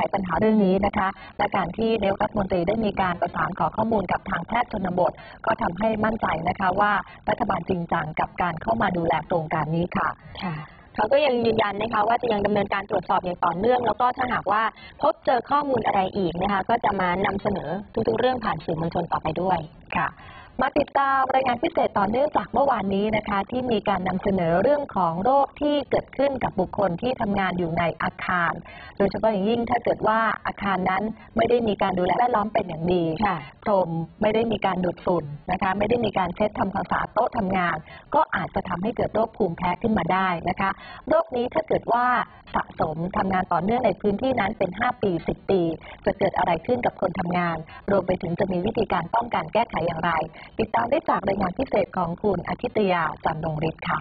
ไขปัญหาเรื่องนี้นะคะ และการที่นายกรัฐมนตรีได้มีการประสานขอข้อมูลกับทางแพทย์ชนบท ก็ทำให้มั่นใจนะคะว่ารัฐบาลจริงจังกับการเข้ามาดูแลโครงการนี้ค่ะค่ะเขาก็ยังยืนยันนะคะว่าจะยังดำเนินการตรวจสอบอย่างต่อเนื่อง แล้วก็ถ้าหากว่าพบเจอข้อมูลอะไรอีกนะคะก็จะมานำเสนอทุกๆเรื่องผ่านสื่อมวลชนต่อไปด้วยค่ะ มาติดตามรายงานพิเศษต่อเนื่องจากเมื่อวานนี้นะคะ ที่มีการนำเสนอเรื่องของโรคที่เกิดขึ้นกับบุคคลที่ทำงานอยู่ในอาคาร โดยเฉพาะอย่างยิ่งถ้าเกิดว่าอาคารนั้นไม่ได้มีการดูแลแวดล้อมเป็นอย่างดีค่ะพรมไม่ได้มีการดูดฝุ่นนะคะ ไม่ได้มีการเช็ดทำความสะอาดโต๊ะทำงาน ก็อาจจะทำให้เกิดโรคภูมิแพ้ขึ้นมาได้นะคะ โรคนี้ถ้าเกิดว่าสะสมทำงานต่อเนื่องในพื้นที่นั้นเป็น 5 ปี 10 ปี จะเกิดอะไรขึ้นกับคนทำงาน รวมไปถึงจะมีวิธีการป้องกันแก้ไขอย่างไรติดตามได้จากรายงานพิเศษของคุณอาทิตยาจันทรงฤทธิ์ค่ะ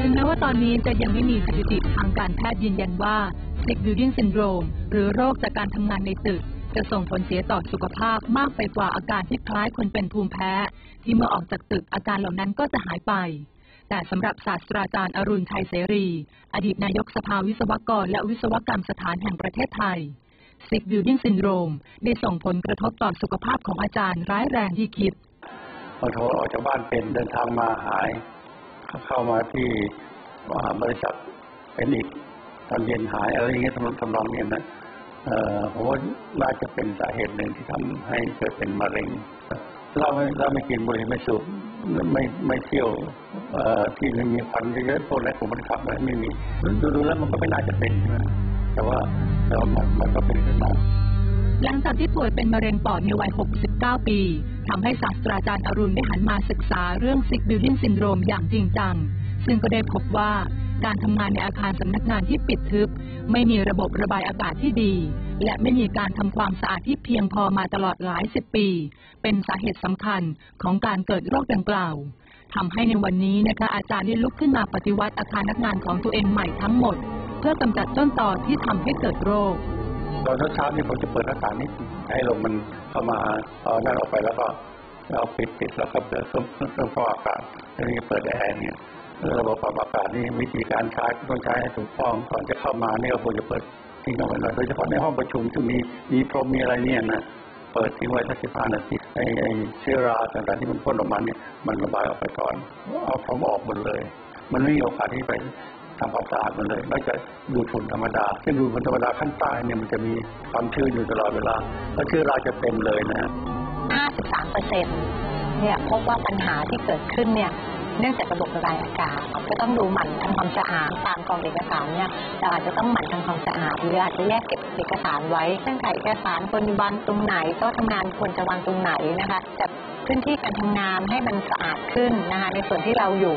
ถึงแม้ว่าตอนนี้จะยังไม่มีสถิติทางการแพทย์ยืนยันว่า Sick Building Syndrome หรือโรคจากการทำงานในตึก จะส่งผลเสียต่อสุขภาพมากไปกว่าอาการที่คล้ายคนเป็นภูมิแพ้ ที่เมื่อออกจากตึกอาการเหล่านั้นก็จะหายไป แต่สำหรับศาสตราจารย์อรุณไทยเสรี อดีตนายกสภาวิศวกรและวิศวกรรมสถานแห่งประเทศไทย Sick Building Syndrome ได้ส่งผลกระทบต่อสุขภาพของอาจารย์ร้ายแรงที่คิดพอโทรออกจากบ้านเป็นเดินทางมาหาย เข้ามาที่อ่าบริษัทเป็นอีกตอนเย็นหายอะไรอย่างเงี้ยทำทำนองเนี้ยนะเออผมว่าน่าจะเป็นสาเหตุหนึ่งที่ทำให้เกิดเป็นมะเร็งเราไม่เราไม่กินบุหรี่ไม่สูบไม่ไม่เที่ยวที่มันมีควันเยอะๆพวกอะไรผมมันขับอะไรไม่มีดูดูแล้วมันก็ไม่น่าจะเป็นนะ แต่ว่าแต่ว่ามันมันก็เป็นขึ้นมาหลังจากที่ป่วยเป็นมะเร็งปอดในวัย 69 ปีทำให้ศาสตราจารย์อรุณได้หันมาศึกษาเรื่อง Sick Building Syndrome อย่างจริงจัง ซึ่งก็ได้พบว่าการทำงานในอาคารสำนักงานที่ปิดทึบ ไม่มีระบบระบายอากาศที่ดี และไม่มีการทำความสะอาดที่เพียงพอมาตลอดหลายสิบปี เป็นสาเหตุสำคัญของการเกิดโรคดังกล่าวทำให้ในวันนี้นะคะอาจารย์ได้ลุกขึ้นมาปฏิวัติอาคารนักงานของตัวเองใหม่ทั้งหมด เพื่อกำจัดต้นตอที่ทำให้เกิดโรคตอนเช้าๆนี่ผมจะเปิดหน้าต่างนิดให้ลมมันเข้ามาเอานั่นออกไปแล้วก็เอาปิดปิดแล้วก็เปิดเครื่องครื่องฟอกอากาศแล้วนี่เปิดแอร์เนี่ยระบบปรับอากาศนี่วิธีการใช้ต้องใช้ให้ถูกต้องก่อนจะเข้ามาเนี่ยควรจะเปิดทิ้งเอาไว้หน่อยโดยเฉพาะในห้องประชุมที่มีมีพรมมีอะไรเนี่ยนะเปิดทิ้งไว้สักสิบห้านาทีไอ้ไอ้เชื้อราต่างๆที่มันพ่นออกมาเนี่ยมันระบายออกไปก่อนเอาพรมออกหมดเลย มันไม่มีโอกาสที่ไป ทำความสะอาดมันเลยนอกจากดูดฝุ่นธรรมดาซึ่งดูดฝุ่นธรรมดาขั้นใต้เนี่ยมันจะมีความชื้นอยู่ตลอดเวลาแล้วเชื้อราจะเต็มเลยนะฮะ53เปอร์เซ็นต์เนี่ยพบว่าปัญหาที่เกิดขึ้นเนี่ยเนื่องจากระบบระบายอากาศก็ต้องดูหมั่นทำความสะอาดตามกองเอกสารเนี่ยเราอาจจะต้องหมั่นทำความสะอาดหรืออาจจะแยกเก็บเอกสารไว้เงื่อนไขเอกสารควรวางตรงไหนโต๊ะทำงานควรจะวางตรงไหนนะคะจัดพื้นที่การทำงานให้มันสะอาดขึ้นนะคะในส่วนที่เราอยู่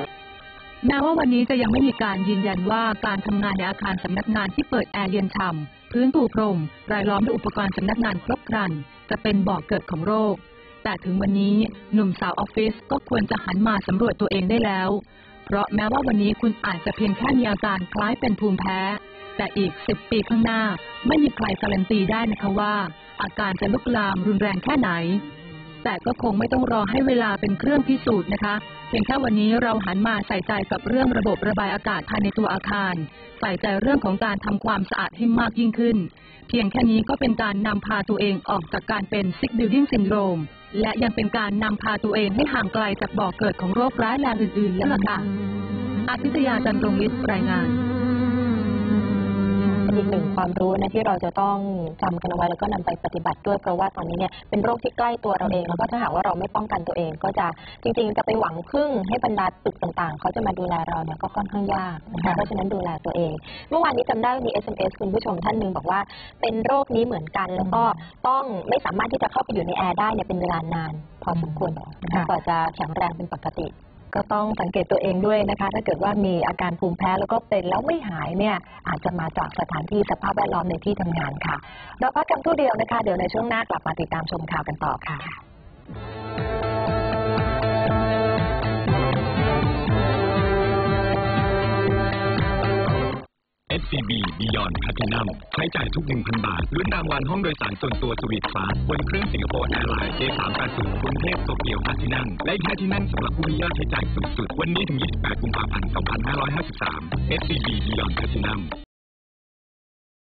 แม้ว่าวันนี้จะยังไม่มีการยืนยันว่าการทำงานในอาคารสำนักงานที่เปิดแอร์เย็นฉ่ำพื้นปูพรม รายล้อมด้วยอุปกรณ์สำนักงานครบครัน จะเป็นบ่อกเกิดของโรค แต่ถึงวันนี้หนุ่มสาวออฟฟิศก็ควรจะหันมาสำรวจตัวเองได้แล้ว เพราะแม้ว่าวันนี้คุณอาจจะเพียงแค่มีอาการคล้ายเป็นภูมิแพ้ แต่อีก 10 ปีข้างหน้า ไม่มีใครการันตีได้นะคะว่า อาการจะลุกลามรุนแรงแค่ไหน แต่ก็คงไม่ต้องรอให้เวลาเป็นเครื่องพิสูจน์นะคะเพียงแค่วันนี้เราหันมาใส่ใจกับเรื่องระบบระบายอากาศภายในตัวอาคาร ใส่ใจเรื่องของการทำความสะอาดให้มากยิ่งขึ้น เพียงแค่นี้ก็เป็นการนำพาตัวเองออกจากการเป็น sick building syndrome และยังเป็นการนำพาตัวเองให้ห่างไกลจากบ่อกเกิดของโรคร้ายแรงอื่นๆแล้วล่ะค่ะอาทิตยาจันทรงฤทธิ์รายงาน อีกหนึ่งความรู้นะที่เราจะต้องจำกันเอาไว้แล้วก็นำไปปฏิบัติด้วยเพราะว่าตอนนี้เนี่ยเป็นโรคที่ใกล้ตัวเราเอง แล้วก็ถ้าหากว่าเราไม่ป้องกันตัวเอง ก็จะจริง ๆ จะไปหวังพึ่งให้บรรดาตึกต่างๆ เขาจะมาดูแลเราเนี่ยก็ค่อนข้างยากนะคะเพราะฉะนั้นดูแลตัวเอง เมื่อวานนี้จำได้มี SMS คุณผู้ชมท่านหนึ่งบอกว่าเป็นโรคนี้เหมือนกัน แล้วก็ต้องไม่สามารถที่จะเข้าไปอยู่ในแอร์ได้เนี่ยเป็นเวลานานพอสมควรกว่าจะแข็งแรงเป็นปกติ ก็ต้องสังเกตตัวเองด้วยนะคะ ถ้าเกิดว่ามีอาการภูมิแพ้แล้วก็เป็นแล้วไม่หายเนี่ยอาจจะมาจากสถานที่สภาพแวดล้อมในที่ทำงานค่ะ เราพักกันครู่เดียวนะคะ เดี๋ยวในช่วงหน้ากลับมาติดตามชมข่าวกันต่อค่ะ SCB Beyond Platinum ใช้จ่ายทุก 1,000 บาทลุ้นรางวัลห้องโดยสารส่วนตัวสวีทฟ้าบนเครื่องสิงคโปร์แอร์ไลน์ J380 กรุงเทพโตเกียว5ที่นั่งและแค่ที่นั่งสำหรับผู้มียอดใช้จ่ายสูงสุด วันนี้ถึง 28 กุมภาพันธ์ 2553 SCB Beyond Platinum